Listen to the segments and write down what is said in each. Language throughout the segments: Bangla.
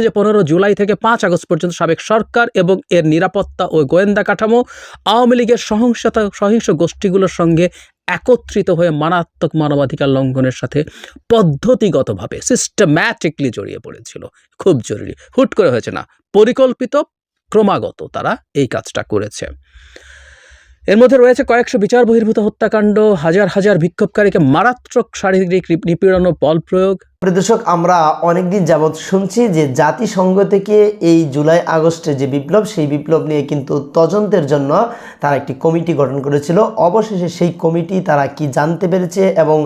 যে পনেরো জুলাই থেকে পাঁচ আগস্ট পর্যন্ত সাবেক সরকার এবং এর নিরাপত্তা ও গোয়েন্দা কাঠামো, আওয়ামী লীগের সহিংসতা, সহিংস গোষ্ঠীগুলোর সঙ্গে একত্রিত হয়ে মারাত্মক মানবাধিকার লঙ্ঘনের সাথে পদ্ধতিগতভাবে সিস্টেম্যাটিকলি জড়িয়ে পড়েছিল। খুব জরুরি। হুট করে হয়েছে না। পরিকল্পিত, ক্রমাগত তারা এই কাজটা করেছে। এর মধ্যে রয়েছে কয়েকশো বিচার বহির্ভূত হত্যাকাণ্ড, হাজার হাজার বিক্ষোভকারীকে মারাত্মক শারীরিক নিপীড়ন ও বল প্রয়োগ প্রিয় দর্শক, আমরা অনেকদিন যাবৎ শুনছি যে জাতিসংঘ থেকে এই জুলাই আগস্টে যে বিপ্লব, সেই বিপ্লব নিয়ে কিন্তু তদন্তের জন্য তারা একটি কমিটি গঠন করেছিল। অবশেষে সেই কমিটি তারা কি জানতে পেরেছে এবং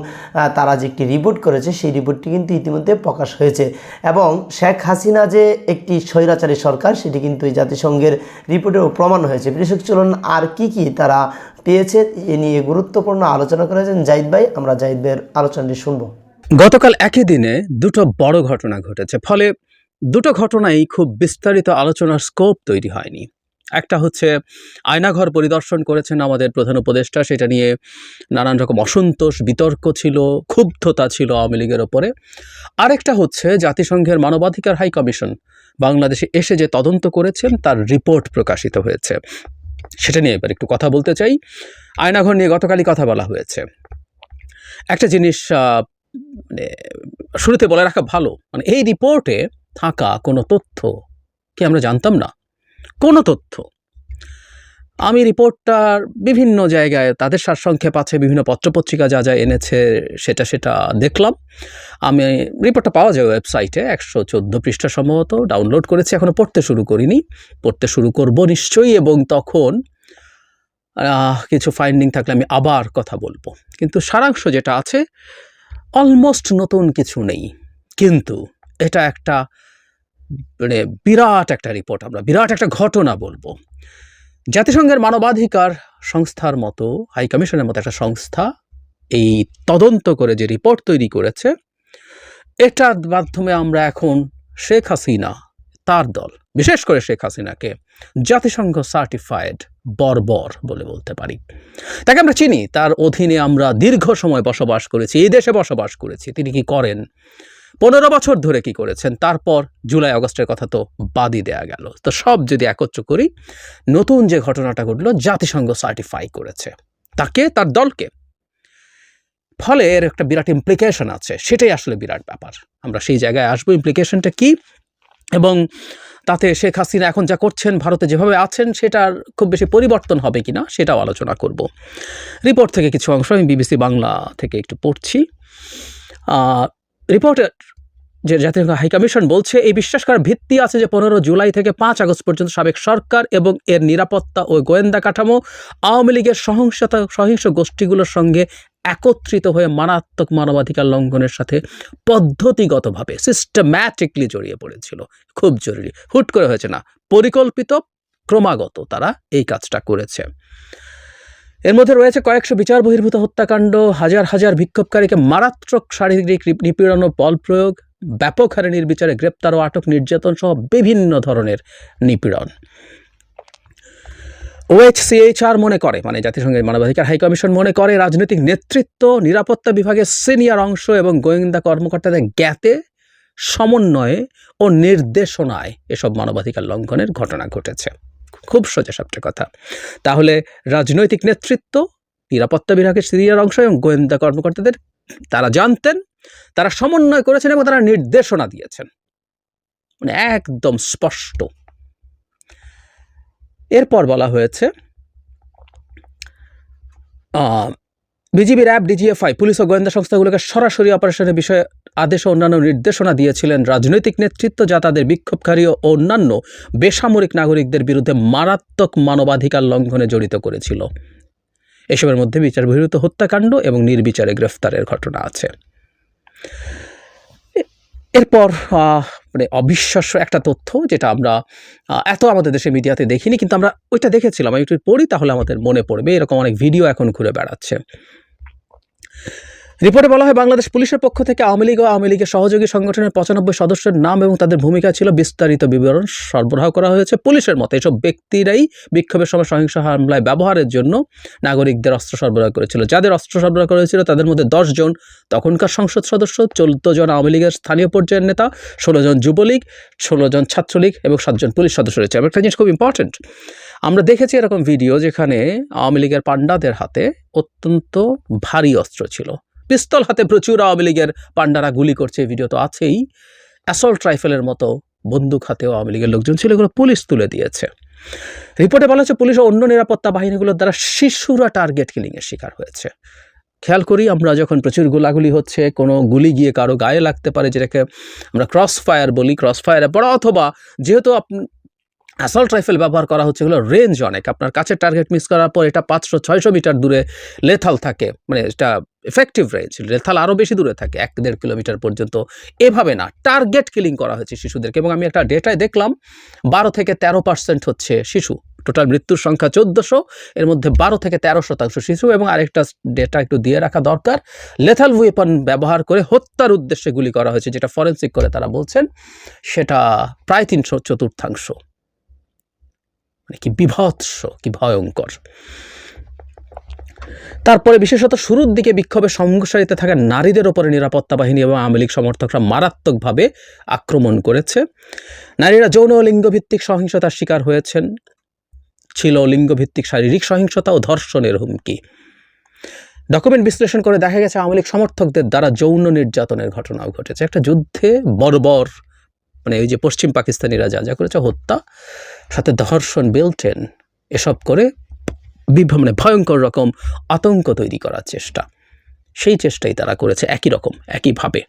তারা যে একটি রিপোর্ট করেছে, সেই রিপোর্টটি কিন্তু ইতিমধ্যে প্রকাশ হয়েছে। এবং শেখ হাসিনা যে একটি স্বৈরাচারী সরকার, সেটি কিন্তু এই জাতিসংঘের রিপোর্টেও প্রমাণ হয়েছে। দর্শক, চলুন আর কি কি তারা পেয়েছে, এ নিয়ে গুরুত্বপূর্ণ আলোচনা করেছেন জাহিদ ভাই। আমরা জাহিদ ভাইয়ের আলোচনাটি শুনব। গতকাল একই দিনে দুটো বড় ঘটনা ঘটেছে, ফলে দুটো ঘটনাই খুব বিস্তারিত আলোচনার স্কোপ তৈরি হয়নি। একটা হচ্ছে, আয়নাঘর পরিদর্শন করেছেন আমাদের প্রধান উপদেষ্টা, সেটা নিয়ে নানান রকম অসন্তোষ, বিতর্ক ছিল, ক্ষুব্ধতা ছিল আওয়ামী লীগের ওপরে। আরেকটা হচ্ছে, জাতিসংঘের মানবাধিকার হাই কমিশন বাংলাদেশে এসে যে তদন্ত করেছেন, তার রিপোর্ট প্রকাশিত হয়েছে। সেটা নিয়ে এবার একটু কথা বলতে চাই। আয়নাঘর নিয়ে গতকালই কথা বলা হয়েছে। একটা জিনিস মানে শুরুতে বলে রাখা ভালো। মানে এই রিপোর্টে থাকা কোনো তথ্য কি আমরা জানতাম না? কোনো তথ্য। আমি রিপোর্টটার বিভিন্ন জায়গায় তাদের সারসংক্ষেপ আছে, বিভিন্ন পত্রপত্রিকা যা যা এনেছে, সেটা সেটা দেখলাম। আমি রিপোর্টটা পাওয়া যায় ওয়েবসাইটে একশো চোদ্দ পৃষ্ঠা সম্ভবত ডাউনলোড করেছি এখনও পড়তে শুরু করিনি। পড়তে শুরু করব নিশ্চয়ই এবং তখন কিছু ফাইন্ডিং থাকলে আমি আবার কথা বলব। কিন্তু সারাংশ যেটা আছে অলমোস্ট নতুন কিছু নেই। কিন্তু এটা একটা মানে বিরাট একটা রিপোর্ট আমরা, বিরাট একটা ঘটনা বলব। জাতিসংঘের মানবাধিকার সংস্থার মতো হাই কমিশনের মতো একটা সংস্থা এই তদন্ত করে যে রিপোর্ট তৈরি করেছে, এটার মাধ্যমে আমরা এখন শেখ হাসিনা তার দল, বিশেষ করে শেখ হাসিনাকে জাতিসংঘ সার্টিফাইড বর্বর বলে বলতে পারি। তাকে আমরা চিনি, তার অধীনে আমরা দীর্ঘ সময় বসবাস করেছি, এই দেশে বসবাস করেছি। তিনি কি করেন? পনেরো বছর ধরে কি করেছেন? তারপর জুলাই, আগস্টের কথা তো বাদই দেয়া গেল। তো সব যদি একত্র করি, নতুন যে ঘটনাটা ঘটলো, জাতিসংঘ সার্টিফাই করেছে। তাকে, তার দলকে। ফলে এর একটা বিরাট ইমপ্লিকেশন আছে। সেটাই আসলে বিরাট ব্যাপার। আমরা সেই জায়গায় আসব। ইমপ্লিকেশনটা কি? এবং তাতে শেখ হাসিনা এখন যা করছেন, ভারতে যেভাবে আছেন, সেটার খুব বেশি পরিবর্তন হবে কি না সেটাও আলোচনা করব। রিপোর্ট থেকে কিছু অংশ আমি বিবিসি বাংলা থেকে একটু পড়ছি। রিপোর্টের যে জাতীয় হাই কমিশন বলছে, এই বিশ্বাস করার ভিত্তি আছে যে পনেরো জুলাই থেকে পাঁচ আগস্ট পর্যন্ত সাবেক সরকার এবং এর নিরাপত্তা ও গোয়েন্দা কাঠামো আওয়ামী লীগের সহিংসতা, সহিংস গোষ্ঠীগুলোর সঙ্গে একত্রিত হয়ে মারাত্মক মানবাধিকার লঙ্ঘনের সাথে পদ্ধতিগতভাবে সিস্টেম্যাটিকলি জড়িয়ে পড়েছিল। খুব জরুরি। হুট করে হয়েছে না। পরিকল্পিত, ক্রমাগত তারা এই কাজটা করেছে। এর মধ্যে রয়েছে কয়েকশো বিচার বহির্ভূত হত্যাকাণ্ড, হাজার হাজার বিক্ষোভকারীকে মারাত্মক শারীরিক নিপীড়ন ও বল প্রয়োগ, ব্যাপক হারে নির্বিচারে গ্রেপ্তার ও আটক নির্যাতন সহ বিভিন্ন ধরনের নিপীড়ন। ওএইচসিএইচআর মনে করে মানে জাতিসংঘের মানবাধিকার হাই কমিশন মনে করে, রাজনৈতিক নেতৃত্ব, নিরাপত্তা বিভাগের সিনিয়র অংশ এবং গোয়েন্দা কর্মকর্তাদের জ্ঞাতে, সমন্বয়ে ও নির্দেশনায় এসব মানবাধিকার লঙ্ঘনের ঘটনা ঘটেছে। খুব সোজা সবটা কথা। তাহলে রাজনৈতিক নেতৃত্ব, নিরাপত্তা বিভাগের সিনিয়র অংশ এবং গোয়েন্দা কর্মকর্তাদের, তারা জানতেন, তারা সমন্বয় করেছেন এবং তারা নির্দেশনা দিয়েছেন। মানে একদম স্পষ্ট। এরপর বলা হয়েছে বিজিবি র্যাব ডিজিএফআই পুলিশ ও গোয়েন্দা সংস্থাগুলোকে সরাসরি অপারেশনের বিষয়ে আদেশ ও অন্যান্য নির্দেশনা দিয়েছিলেন রাজনৈতিক নেতৃত্ব, যা তাদের বিক্ষোভকারী ও অন্যান্য বেসামরিক নাগরিকদের বিরুদ্ধে মারাত্মক মানবাধিকার লঙ্ঘনে জড়িত করেছিল। এসবের মধ্যে বিচার বহির্ভূত হত্যাকাণ্ড এবং নির্বিচারে গ্রেফতারের ঘটনা আছে। এরপর মানে অবিশ্বাস্য একটা তথ্য যেটা আমরা এত আমাদের দেশে মিডিয়াতে দেখিনি, কিন্তু আমরা ওইটা দেখেছিলাম। আমি একটু পড়ি তাহলে আমাদের মনে পড়বে। এরকম অনেক ভিডিও এখন ঘুরে বেড়াচ্ছে। রিপোর্টে বলা হয়, বাংলাদেশ পুলিশের পক্ষ থেকে আওয়ামী লীগ ও আওয়ামী লীগের সহযোগী সংগঠনের পঁচানব্বই সদস্যের নাম এবং তাদের ভূমিকা ছিল বিস্তারিত বিবরণ সরবরাহ করা হয়েছে পুলিশের মতে। এসব ব্যক্তিরাই বিক্ষোভের সময় সহিংস হামলায় ব্যবহারের জন্য নাগরিকদের অস্ত্র সরবরাহ করেছিল। যাদের অস্ত্র সরবরাহ করেছিল তাদের মধ্যে জন তখনকার সংসদ সদস্য, চোদ্দ জন আওয়ামী লীগের স্থানীয় পর্যায়ের নেতা, ষোলো জন যুবলীগ, ষোলো জন ছাত্রলীগ এবং সাতজন পুলিশ সদস্য রয়েছে। একটা জিনিস খুব ইম্পর্টেন্ট আমরা দেখেছি এরকম ভিডিও যেখানে আওয়ামী লীগের পাণ্ডাদের হাতে অত্যন্ত ভারী অস্ত্র ছিল। পিস্তল হাতে প্রচুর আওয়ামী লীগের পাণ্ডারা গুলি করছে এই ভিডিও তো আছেই। অ্যাসল্ট রাইফেলের মতো বন্দুক হাতেও আওয়ামী লীগের লোকজন ছিল, এগুলো পুলিশ তুলে দিয়েছে। রিপোর্টে বলা হচ্ছে, পুলিশ ও অন্য নিরাপত্তা বাহিনীগুলোর দ্বারা শিশুরা টার্গেট কিলিংয়ের শিকার হয়েছে। খেয়াল করি, আমরা যখন প্রচুর গোলাগুলি হচ্ছে, কোনো গুলি গিয়ে কারও গায়ে লাগতে পারে, যেটাকে আমরা ক্রস ফায়ার বলি ক্রস ফায়ারে পড়া অথবা যেহেতু অ্যাসল্ট রাইফেল ব্যবহার করা হচ্ছে, এগুলো রেঞ্জ অনেক। আপনার কাছে টার্গেট মিস করার পর এটা পাঁচশো, ছয়শো মিটার দূরে লেথাল থাকে মানে এটা এফেক্টিভ রেঞ্জ লেথাল আরও বেশি দূরে থাকে, এক দেড় কিলোমিটার পর্যন্ত। এভাবে না টার্গেট কিলিং করা হয়েছে শিশুদেরকে এবং আমি একটা ডেটায় দেখলাম, বারো থেকে তেরো পার্সেন্ট হচ্ছে শিশু। টোটাল মৃত্যুর সংখ্যা চোদ্দোশো, এর মধ্যে বারো থেকে তেরো শতাংশ শিশু এবং আরেকটা ডেটা একটু দিয়ে রাখা দরকার লেথাল ওয়েপন ব্যবহার করে হত্যার উদ্দেশ্যে গুলি করা হয়েছে, যেটা ফরেন্সিক করে তারা বলছেন, সেটা প্রায় তিনশো চতুর্থাংশ। মানে কি বিভৎস, কি ভয়ঙ্কর। তারপরে বিশেষত শুরুর দিকে বিক্ষোভে সংঘর্ষারিতে থাকা নারীদের ওপরে নিরাপত্তা বাহিনী এবং আওয়ামী সমর্থকরা মারাত্মকভাবে আক্রমণ করেছে। নারীরা যৌন লিঙ্গভিত্তিক সহিংসতার শিকার হয়েছেন। ছিল লিঙ্গভিত্তিক শারীরিক সহিংসতা ও ধর্ষণের হুমকি। ডকুমেন্ট বিশ্লেষণ করে দেখা গেছে, আওয়ামী সমর্থকদের দ্বারা যৌন নির্যাতনের ঘটনাও ঘটেছে। একটা যুদ্ধে বর্বর মানে এই যে পশ্চিম পাকিস্তানিরা যা যা করেছে, হত্যা, সাথে ধর্ষণ, বেলটেন, এসব করে বিভ- মানে ভয়ঙ্কর রকম আতঙ্ক তৈরি করার চেষ্টা। সেই চেষ্টাই তারা করেছে একই রকম একইভাবে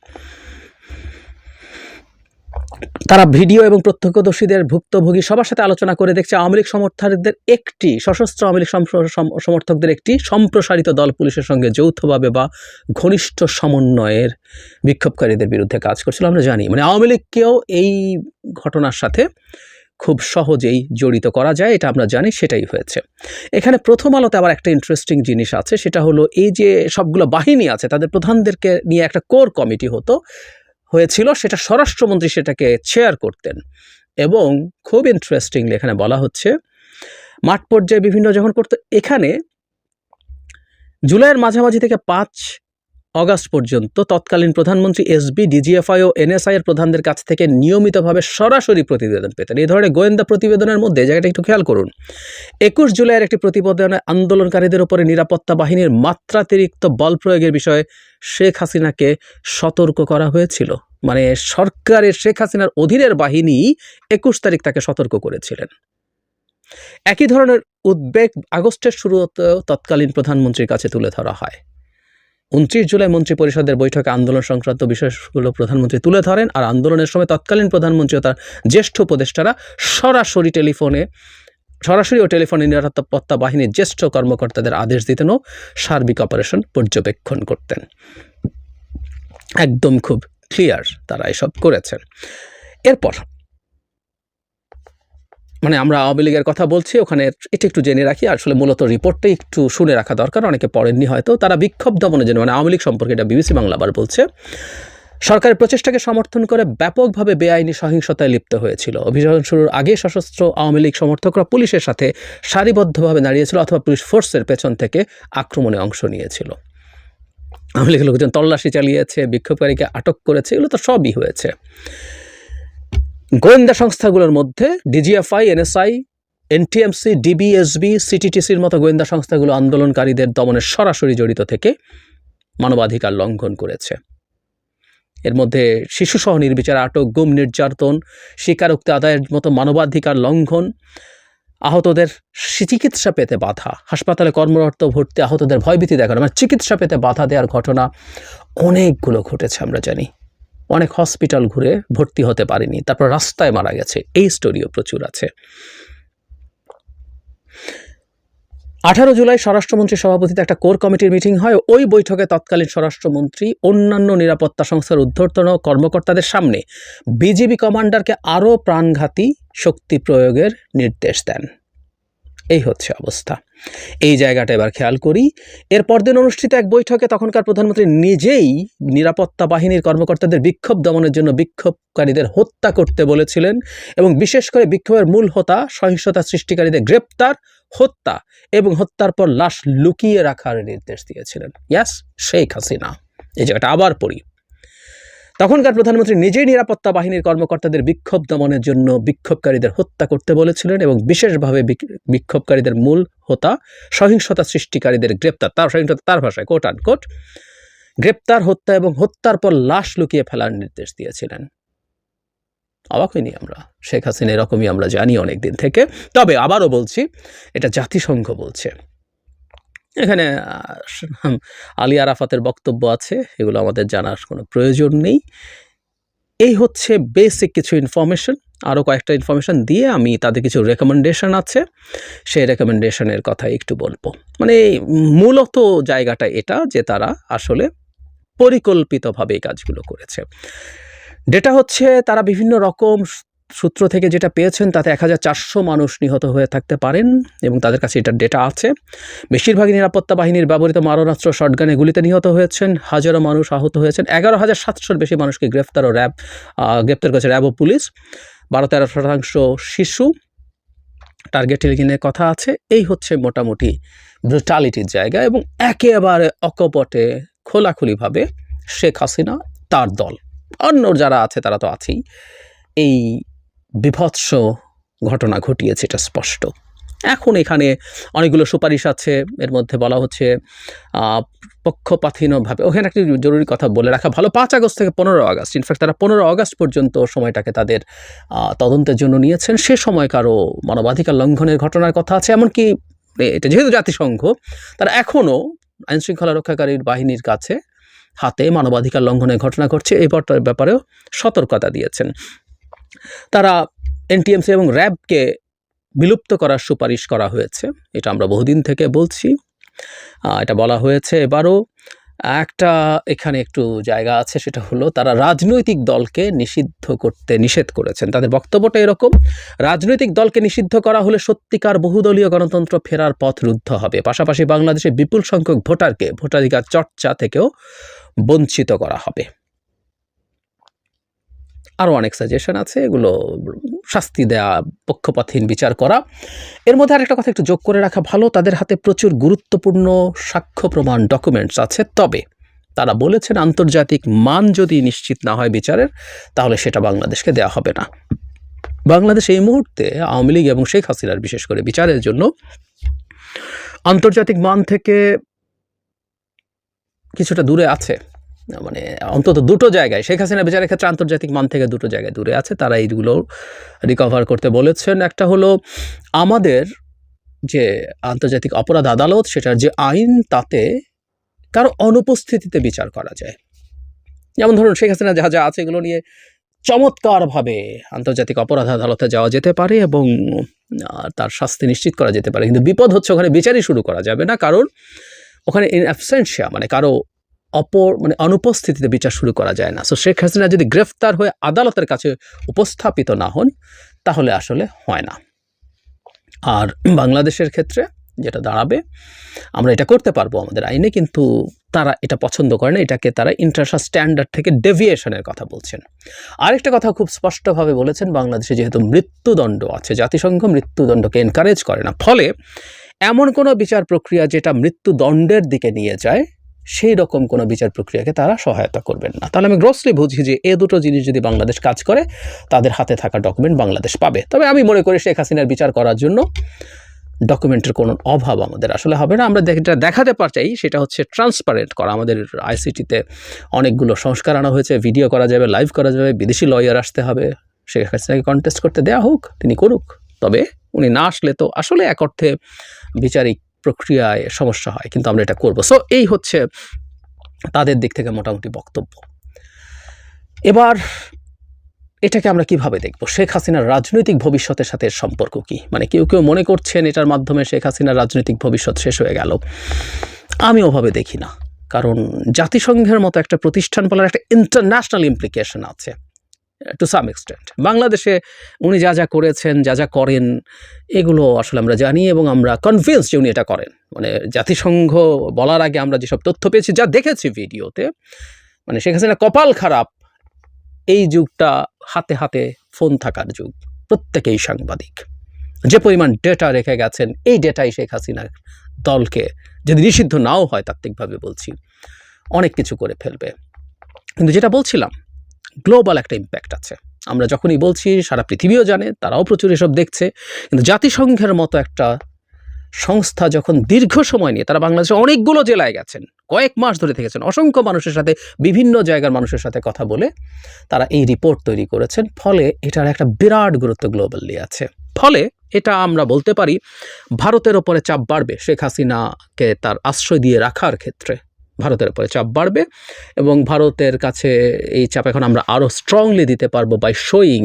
তারা ভিডিও এবং প্রত্যক্ষদর্শীদের ভুক্তভোগী সবার সাথে আলোচনা করে দেখছে আওয়ামী লীগ সমর্থকদের একটি, সশস্ত্র আওয়ামী লীগ সমর্থকদের একটি সম্প্রসারিত দল পুলিশের সঙ্গে যৌথভাবে বা ঘনিষ্ঠ সমন্বয়ের বিক্ষোভকারীদের বিরুদ্ধে কাজ করছিল, আমরা জানি। মানে আওয়ামী লীগকেও এই ঘটনার সাথে খুব সহজেই জড়িত করা যায়, এটা আমরা জানি, সেটাই হয়েছে। এখানে প্রথম আলোতে আবার একটা ইন্টারেস্টিং জিনিস আছে, সেটা হলো এই যে সবগুলো বাহিনী আছে, তাদের প্রধানদেরকে নিয়ে একটা কোর কমিটি হতো, হয়েছিল, সেটা স্বরাষ্ট্রমন্ত্রী সেটাকে চেয়ার করতেন। এবং খুব ইন্টারেস্টিংলি এখানে বলা হচ্ছে, মাঠ পর্যায়ে বিভিন্ন যখন করতো, এখানে জুলাইয়ের মাঝামাঝি থেকে পাঁচ অগাস্ট পর্যন্ত তৎকালীন প্রধানমন্ত্রী এসবি ডিজিএফআই ও এনএসআই এর প্রধানদের কাছ থেকে নিয়মিতভাবে সরাসরি প্রতিবেদন পেতেন। এই ধরনের গোয়েন্দা প্রতিবেদনের মধ্যে জায়গাটা একটু খেয়াল করুন। একুশ জুলাইয়ের একটি প্রতিবেদনে আন্দোলনকারীদের উপরে নিরাপত্তা বাহিনীর মাত্রাতিরিক্ত বল প্রয়োগের বিষয়ে শেখ হাসিনাকে সতর্ক করা হয়েছিল। মানে সরকারের শেখ হাসিনার অধীনের বাহিনী একুশ তারিখ তাকে সতর্ক করেছিলেন। একই ধরনের উদ্বেগ আগস্টের শুরুতেও তৎকালীন প্রধানমন্ত্রীর কাছে তুলে ধরা হয়। উনত্রিশ জুলাই মন্ত্রী পরিষদের বৈঠকে আন্দোলন সংক্রান্ত বিষয়গুলো প্রধানমন্ত্রী তুলে ধরেন আর আন্দোলনের সময় তৎকালীন প্রধানমন্ত্রী ও তার জ্যেষ্ঠ উপদেষ্টারা সরাসরি টেলিফোনে, সরাসরি ও টেলিফোনে নিরাপত্তা বাহিনীর জ্যেষ্ঠ কর্মকর্তাদের আদেশ দিতেন ও সার্বিক অপারেশন পর্যবেক্ষণ করতেন। একদম খুব ক্লিয়ার তারা এসব করেছেন। এরপর মানে আমরা আওয়ামী লীগের কথা বলছি, ওখানে এটা একটু জেনে রাখি। আসলে মূলত রিপোর্টটা একটু শুনে রাখা দরকার, অনেকে পড়েননি হয়তো। তারা বিক্ষোভ দমনের জন্য মানে আওয়ামী লীগ সম্পর্কে এটা বিবিসি বাংলা আবার বলছে, সরকারের প্রচেষ্টাকে সমর্থন করে ব্যাপকভাবে বেআইনি সহিংসতায় লিপ্ত হয়েছিল। অভিযান শুরুর আগে সশস্ত্র আওয়ামী লীগ সমর্থকরা পুলিশের সাথে সারিবদ্ধভাবে দাঁড়িয়েছিল অথবা পুলিশ ফোর্সের পেছন থেকে আক্রমণে অংশ নিয়েছিল। আওয়ামী লীগের লোকজন তল্লাশি চালিয়েছে, বিক্ষোভকারীকে আটক করেছে, এগুলো তো সবই হয়েছে। গোয়েন্দা সংস্থাগুলোর মধ্যে ডিজিএফআই, এনএসআই, এনটিএমসি, ডিবিএসবি, সিটিটিসির মতো গোয়েন্দা সংস্থাগুলো আন্দোলনকারীদের দমনে সরাসরি জড়িত থেকে মানবাধিকার লঙ্ঘন করেছে। এর মধ্যে শিশুসহ নির্বিচার, আটক, গুম, নির্যাতন, স্বীকারোক্তি আদায়ের মতো মানবাধিকার লঙ্ঘন, আহতদের চিকিৎসা পেতে বাধা, হাসপাতালে কর্মরত ভর্তি আহতদের ভয়ভীতি দেখানো মানে চিকিৎসা পেতে বাধা দেওয়ার ঘটনা অনেকগুলো ঘটেছে আমরা জানি। অনেক হসপিটাল ঘুরে ভর্তি হতে পারেনি। তারপর রাস্তায় মারা গেছে। এই স্টোরিও প্রচুর আছে। আঠারো জুলাই স্বরাষ্ট্রমন্ত্রী সভাপতিতে একটা কোর কমিটির মিটিং হয়। ওই বৈঠকে তৎকালীন স্বরাষ্ট্রমন্ত্রী, অন্যান্য নিরাপত্তা সংস্থার ঊর্ধ্বতন কর্মকর্তাদের সামনে বিজিবি কমান্ডারকে আরও প্রাণঘাতী শক্তি প্রয়োগের নির্দেশ দেন। এই হচ্ছে অবস্থা। এই জায়গাটা এবার খেয়াল করি। এর পরদিন অনুষ্ঠিত এক বৈঠকে তখনকার প্রধানমন্ত্রী নিজেই নিরাপত্তা বাহিনীর কর্মকর্তাদের বিক্ষোভ দমনের জন্য বিক্ষোভকারীদের হত্যা করতে বলেছিলেন এবং বিশেষ করে বিক্ষোভের মূল হোতা সহিংসতা সৃষ্টিকারীদের গ্রেপ্তার, হত্যা এবং হত্যার পর লাশ লুকিয়ে রাখার নির্দেশ দিয়েছিলেন। ইয়াস, শেখ হাসিনা। এই জায়গাটা আবার পড়ি। তখনকার প্রধানমন্ত্রী নিজেই নিরাপত্তা বাহিনীর কর্মকর্তাদের বিক্ষোভ দমনের জন্য বিক্ষোভকারীদের হত্যা করতে বলেছিলেন এবং বিশেষভাবে বিক্ষোভকারীদের মূল হোতা সহিংসতা সৃষ্টিকারীদের গ্রেপ্তার, তার সহিংসতা, তার ভাষায় কোট আন কোট গ্রেপ্তার, হত্যা এবং হত্যার পর লাশ লুকিয়ে ফেলার নির্দেশ দিয়েছিলেন। অবাক হইনি আমরা? শেখ হাসিনা এরকমই আমরা জানি অনেক দিন থেকে। তবে আবারও বলছি, এটা জাতিসংঘ বলছে। এখানে আলী আরাফাতের বক্তব্য আছে, এগুলো আমাদের জানার কোনো প্রয়োজন নেই। এই হচ্ছে বেসিক কিছু ইনফরমেশন আরও কয়েকটা ইনফরমেশান দিয়ে আমি তাদের কিছু রেকমেন্ডেশন আছে, সেই রেকমেন্ডেশনের কথা একটু বলব। মানে মূলত জায়গাটা এটা যে তারা আসলে পরিকল্পিতভাবে এই কাজগুলো করেছে। ডেটা হচ্ছে তারা বিভিন্ন রকম সূত্র থেকে যেটা পেয়েছেন, তাতে এক হাজার চারশো মানুষ নিহত হয়ে থাকতে পারেন এবং তাদের কাছে এটা ডেটা আছে। বেশিরভাগই নিরাপত্তা বাহিনীর ব্যবহৃত মারণাস্ত্র শটগানে গুলিতে নিহত হয়েছেন। হাজারো মানুষ আহত হয়েছেন। এগারো হাজার সাতশোর বেশি মানুষকে গ্রেফতার ও র্যাব গ্রেপ্তার করেছে র্যাব ও পুলিশ। বারো তেরো শতাংশ শিশু। টার্গেট টেলিগিনের কথা আছে। এই হচ্ছে মোটামুটি ব্রুটালিটির জায়গা এবং একেবারে অকপটে, খোলাখুলিভাবে শেখ হাসিনা তার দল। অন্য যারা আছে, তারা তো আছেই। এই বিভৎস ঘটনা ঘটিয়েছে, এটা স্পষ্ট। এখন এখানে অনেকগুলো সুপারিশ আছে, এর মধ্যে বলা হচ্ছে পক্ষপাতহীনভাবে ওখানে একটি জরুরি কথা বলে রাখা, ভালো, পাঁচ আগস্ট থেকে পনেরো আগস্ট ইনফ্যাক্ট তারা পনেরো আগস্ট পর্যন্ত সময়টাকে তাদের তদন্তের জন্য নিয়েছেন, সে সময় কারও মানবাধিকার লঙ্ঘনের ঘটনার কথা আছে, এমনকি এটা যেহেতু জাতিসংঘ, তারা এখনও আইনশৃঙ্খলা রক্ষাকারীর বাহিনীর কাছে হাতে মানবাধিকার লঙ্ঘনের ঘটনা ঘটছে, এই ব্যাপারেও সতর্কতা দিয়েছেন। তারা এনটিএমসি এবং র্যাবকে বিলুপ্ত করার সুপারিশ করা হয়েছে। এটা আমরা বহুদিন থেকে বলছি। এটা বলা হয়েছে এবারও। একটা এখানে একটু জায়গা আছে, সেটা হলো তারা রাজনৈতিক দলকে নিষিদ্ধ করতে নিষেধ করেছেন। তাদের বক্তব্যটা এরকম, রাজনৈতিক দলকে নিষিদ্ধ করা হলে সত্যিকার বহুদলীয় গণতন্ত্র ফেরার পথ রুদ্ধ হবে। পাশাপাশি বাংলাদেশে বিপুল সংখ্যক ভোটারকে ভোটাধিকার চর্চা থেকেও বঞ্চিত করা হবে। আরও অনেক সাজেশন আছে, এগুলো শাস্তি দেয়া, পক্ষপাতহীন বিচার করা। এর মধ্যে আরেকটা কথা একটু যোগ করে রাখা ভালো, তাদের হাতে প্রচুর গুরুত্বপূর্ণ সাক্ষ্য প্রমাণ ডকুমেন্টস আছে। তবে তারা বলেছেন আন্তর্জাতিক মান যদি নিশ্চিত না হয় বিচারের, তাহলে সেটা বাংলাদেশকে দেওয়া হবে না। বাংলাদেশ এই মুহূর্তে আওয়ামী লীগ এবং শেখ হাসিনার বিশেষ করে বিচারের জন্য আন্তর্জাতিক মান থেকে কিছুটা দূরে আছে। মানে অন্তত দুটো জায়গায়। শেখ হাসিনা বিচারের ক্ষেত্রে আন্তর্জাতিক মান থেকে দুটো জায়গায় দূরে আছে, তারা এইগুলো রিকভার করতে বলেছেন। একটা হলো আমাদের যে আন্তর্জাতিক অপরাধ আদালত, সেটার যে আইন, তাতে কারও অনুপস্থিতিতে বিচার করা যায়। যেমন ধরুন, শেখ হাসিনা যা যা আছে, এগুলো নিয়ে চমৎকারভাবে আন্তর্জাতিক অপরাধ আদালতে যাওয়া যেতে পারে এবং তার শাস্তি নিশ্চিত করা যেতে পারে। কিন্তু বিপদ হচ্ছে ওখানে বিচারই শুরু করা যাবে না, কারণ ওখানে ইন অ্যাবসেন্সিয়া মানে কারও অপর মানে অনুপস্থিতিতে বিচার শুরু করা যায় না। সো শেখ হাসিনা যদি গ্রেফতার হয়ে আদালতের কাছে উপস্থাপিত না হন, তাহলে আসলে হয় না। আর বাংলাদেশের ক্ষেত্রে যেটা দাঁড়াবে, আমরা এটা করতে পারব আমাদের আইনে, কিন্তু তারা এটা পছন্দ করে না। এটাকে তারা ইন্টারন্যাশনাল স্ট্যান্ডার্ড থেকে ডেভিয়েশনের কথা বলছেন। আরেকটা কথা খুব স্পষ্টভাবে বলেছেন, বাংলাদেশে যেহেতু মৃত্যুদণ্ড আছে, জাতিসংঘ মৃত্যুদণ্ডকে এনকারেজ করে না। ফলে এমন কোনো বিচার প্রক্রিয়া যেটা মৃত্যুদণ্ডের দিকে নিয়ে যায় সেই রকম কোনো বিচার প্রক্রিয়াকে তারা সহায়তা করবেন না। তাহলে আমি গ্রসলি বুঝি যে এ দুটো জিনিস যদি বাংলাদেশ কাজ করে, তাদের হাতে থাকা ডকুমেন্ট বাংলাদেশ পাবে। তবে আমি মনে করি শেখ হাসিনার বিচার করার জন্য ডকুমেন্টের কোনো অভাব আমাদের আসলে হবে না। আমরা যেটা দেখাতে পারচাই সেটা হচ্ছে ট্রান্সপারেন্ট করা। আমাদের আইসিটিতে অনেকগুলো সংস্কার আনা হয়েছে ভিডিও করা যাবে লাইভ করা যাবে, বিদেশি লয়ার আসতে হবে। শেখ হাসিনাকে কন্টেস্ট করতে দেয়া হোক, তিনি করুক। তবে উনি না আসলে তো আসলে এক অর্থে বিচারিক প্রক্রিয়ায় সমস্যা হয়, কিন্তু আমরা এটা করব। সো এই হচ্ছে তাদের দিক থেকে মোটামুটি বক্তব্য। এবার এটাকে আমরা কীভাবে দেখব? শেখ হাসিনার রাজনৈতিক ভবিষ্যতের সাথে সম্পর্ক কি? মানে কেউ কেউ মনে করছেন এটার মাধ্যমে শেখ হাসিনার রাজনৈতিক ভবিষ্যৎ শেষ হয়ে গেল। আমি ওভাবে দেখি না। কারণ জাতিসংঘের মতো একটা প্রতিষ্ঠান বলার একটা ইন্টারন্যাশনাল ইমপ্লিকেশন আছে। টু সাম এক্সটেন্ট বাংলাদেশে উনি যা যা করেছেন, যা যা করেন, এগুলো আসলে আমরা জানি এবং আমরা কনভিন্স যে উনি এটা করেন। মানে জাতিসংঘ বলার আগে আমরা যেসব তথ্য পেয়েছি, যা দেখেছি ভিডিওতে মানে শেখ হাসিনা কপাল খারাপ, এই যুগটা হাতে হাতে ফোন থাকার যুগ। প্রত্যেকেই সাংবাদিক। যে পরিমাণ ডেটা রেখে গেছেন, এই ডেটাই শেখ হাসিনার দলকে যদি নিষিদ্ধ নাও হয় তাত্ত্বিকভাবে বলছি, অনেক কিছু করে ফেলবে। কিন্তু যেটা বলছিলাম গ্লোবাল একটা ইম্প্যাক্ট আছে। আমরা যখনই বলছি, সারা পৃথিবীও জানে, তারাও প্রচুর এসব দেখছে। কিন্তু জাতিসংঘের মতো একটা সংস্থা যখন দীর্ঘ সময় নিয়ে, তারা বাংলাদেশে অনেকগুলো জেলায় গেছেন, কয়েক মাস ধরে থেকেছেন, অসংখ্য মানুষের সাথে, বিভিন্ন জায়গার মানুষের সাথে কথা বলে তারা এই রিপোর্ট তৈরি করেছেন। ফলে এটার একটা বিরাট গুরুত্ব গ্লোবালি আছে। ফলে এটা আমরা বলতে পারি, ভারতের ওপরে চাপ বাড়বে শেখ হাসিনাকে তার আশ্রয় দিয়ে রাখার ক্ষেত্রে। ভারতের উপরে চাপ বাড়বে এবং ভারতের কাছে এই চাপ এখন আমরা আরও স্ট্রংলি দিতে পারব বাই শোয়িং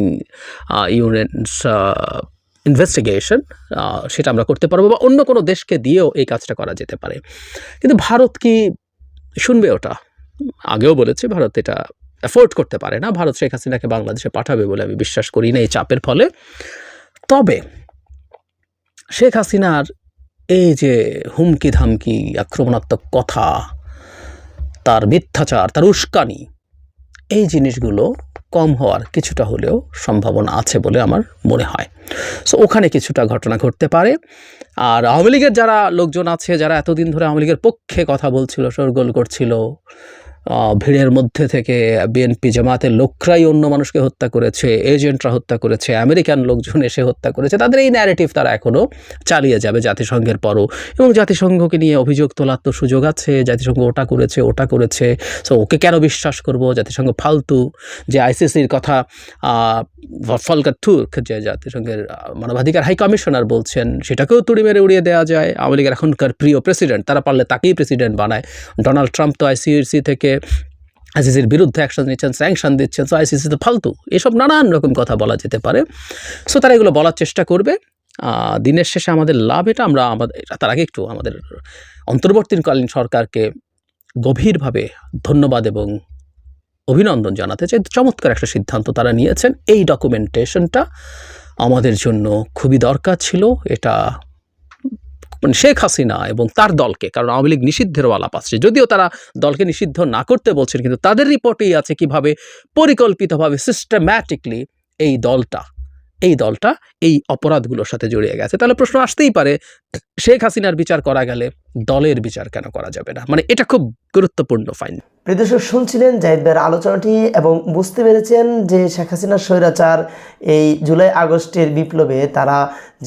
ইউনেন্স ইনভেস্টিগেশন সেটা আমরা করতে পারব বা অন্য কোনো দেশকে দিয়েও এই কাজটা করা যেতে পারে। কিন্তু ভারত কি শুনবে ওটা? আগেও বলেছি, ভারত এটা অ্যাফোর্ড করতে পারে না। ভারত শেখ হাসিনাকে বাংলাদেশে পাঠাবে বলে আমি বিশ্বাস করি না এই চাপের ফলে। তবে শেখ হাসিনার এই যে হুমকি ধামকি আক্রমণাত্মক কথা তার মিথ্যাচার, তার উস্কানি। এই জিনিসগুলো কম হওয়ার কিছুটা হলেও সম্ভাবনা আছে বলে আমার মনে হয়। সো ওখানে কিছুটা ঘটনা ঘটতে পারে। আর আওয়ামী লীগের যারা লোকজন আছে, যারা এতদিন ধরে আওয়ামী লীগের পক্ষে কথা বলছিল, শোরগোল করছিল ভিড়ের মধ্যে থেকে বিএনপি জামাতের লোকরাই অন্য মানুষকে হত্যা করেছে, এজেন্টরা হত্যা করেছে, আমেরিকান লোকজন এসে হত্যা করেছে, তাদের এই ন্যারেটিভ তারা এখনও চালিয়ে যাবে জাতিসংঘের পরও। এবং জাতিসংঘকে নিয়ে অভিযোগ তোলার তো সুযোগ আছে, জাতিসংঘ ওটা করেছে ওটা করেছে সো ওকে কেন বিশ্বাস করব? জাতিসংঘ ফালতু, যে আইসিসির কথা ফলকার টুর্ক যে জাতিসংঘের মানবাধিকার হাই কমিশনার বলছেন, সেটাকেও তুড়ি মেরে উড়িয়ে দেওয়া যায়। আওয়ামী লীগের এখনকার প্রিয় প্রেসিডেন্ট তারা পারলে তাকেই প্রেসিডেন্ট বানায়। ডোনাল্ড ট্রাম্প তো আইসিসি থেকে আইসিসির বিরুদ্ধে অ্যাকশন নিচ্ছেন স্যাংশন দিচ্ছেন সো আইসিসি তো ফালতু। এসব নানান রকম কথা বলা যেতে পারে। সো তারা এগুলো বলার চেষ্টা করবে। দিনের শেষে আমাদের লাভ এটা, আমরা আমাদের তার আগে একটু আমাদের অন্তর্বর্তীকালীন সরকারকে গভীরভাবে ধন্যবাদ এবং অভিনন্দন জানাতে চাই। চমৎকার একটা সিদ্ধান্ত তারা নিয়েছেন। এই ডকুমেন্টেশনটা আমাদের জন্য খুবই দরকার ছিল। এটা মানে শেখ হাসিনা এবং তার দলকে, কারণ আওয়ামী লীগ নিষিদ্ধেরও আলাপ আসছে যদিও তারা দলকে নিষিদ্ধ না করতে বলছেন, কিন্তু তাদের রিপোর্টেই আছে কীভাবে পরিকল্পিতভাবে সিস্টেম্যাটিকলি এই দলটা এই দলটা এই অপরাধগুলোর সাথে জড়িয়ে গেছে। তাহলে প্রশ্ন আসতেই পারে, শেখ হাসিনার বিচার করা গেলে দলের বিচার কেন করা যাবে না? মানে এটা খুব গুরুত্বপূর্ণ ফাইন প্রিয়দর্শক শুনছিলেন জাহিদ ভাইয়ের আলোচনাটি এবং বুঝতে পেরেছেন যে শেখ হাসিনার স্বৈরাচার এই জুলাই আগস্টের বিপ্লবে তারা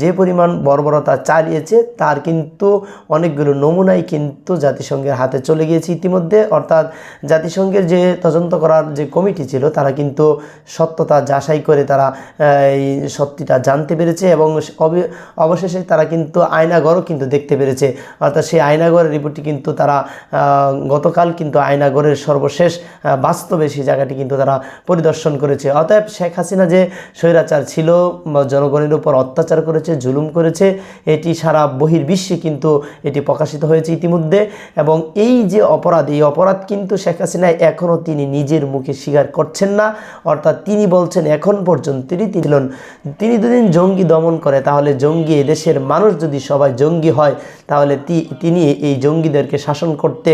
যে পরিমাণ বর্বরতা চালিয়েছে, তার কিন্তু অনেকগুলো নমুনাই কিন্তু জাতিসংঘের হাতে চলে গিয়েছে। ইতিমধ্যে অর্থাৎ জাতিসংঘের যে তদন্ত করার যে কমিটি ছিল, তারা কিন্তু সত্যতা যাচাই করে তারা এই সত্যিটা জানতে পেরেছে এবং অবশেষে তারা কিন্তু আয়নাগরও কিন্তু দেখতে পেরেছে। অর্থাৎ সেই আয়নাগরের রিপোর্টটি কিন্তু তারা গতকাল কিন্তু আয়নাগরের সর্বশেষ বাস্তবে সেই জায়গাটি কিন্তু তারা পরিদর্শন করেছে। অতএব শেখ হাসিনা যে স্বৈরাচার ছিল জনগণের উপর অত্যাচার করেছে, জুলুম করেছে, এটি সারা বহির্বিশ্বে কিন্তু এটি প্রকাশিত হয়েছে ইতিমধ্যে এবং এই যে অপরাধ, এই অপরাধ কিন্তু শেখ হাসিনা এখনও তিনি নিজের মুখে স্বীকার করছেন না। অর্থাৎ তিনি বলছেন, এখন পর্যন্ত তিনি ছিলেন তিনি দুদিন জঙ্গি দমন করে, তাহলে জঙ্গি এদেশের মানুষ যদি সবাই জঙ্গি হয়, তাহলে তিনি এই জঙ্গিদেরকে শাসন করতে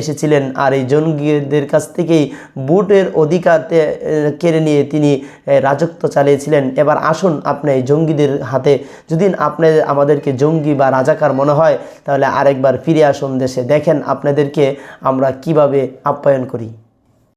এসেছিলেন। আর এই জঙ্গিদের কাছ থেকেই বুটের অধিকার কেড়ে নিয়ে তিনি রাজত্ব চালিয়েছিলেন। এবার আসুন আপনি এই জঙ্গিদের হাতে। যদি আপনি আমাদেরকে জঙ্গি বা রাজাকার মনে হয়, তাহলে আরেকবার ফিরে আসুন দেশে। দেখেন আপনাদেরকে আমরা কীভাবে আপ্যায়ন করি।